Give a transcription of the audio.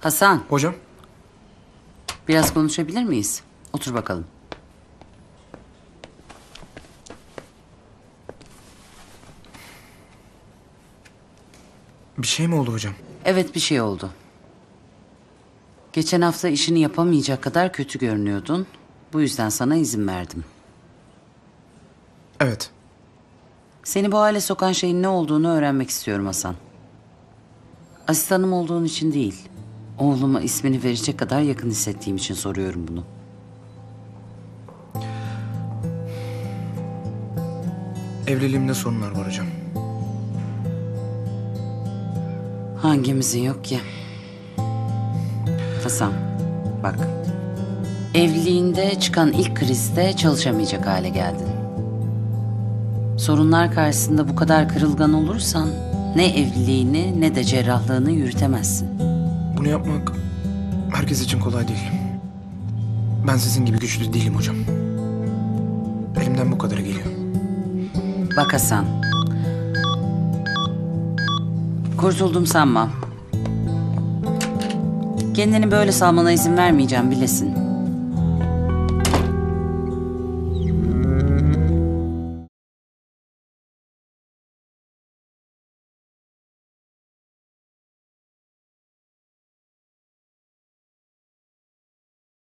Hasan, Hocam? biraz konuşabilir miyiz? Otur bakalım. Bir şey mi oldu hocam? Evet bir şey oldu. Geçen hafta işini yapamayacak kadar kötü görünüyordun. Bu yüzden sana izin verdim. Evet. Seni bu hale sokan şeyin ne olduğunu öğrenmek istiyorum Hasan. Asistanım olduğun için değil. Oğluma ismini verecek kadar yakın hissettiğim için soruyorum bunu. Evliliğimde sorunlar var hocam. Hangimizin yok ki? Hasan, bak. Evliliğinde çıkan ilk krizde çalışamayacak hale geldin. Sorunlar karşısında bu kadar kırılgan olursan ne evliliğini ne de cerrahlığını yürütemezsin. Bunu yapmak herkes için kolay değil. Ben sizin gibi güçlü değilim hocam. Elimden bu kadarı geliyor. Bak Hasan. Kurtuldum sanma. Kendini böyle salmana izin vermeyeceğim bilesin.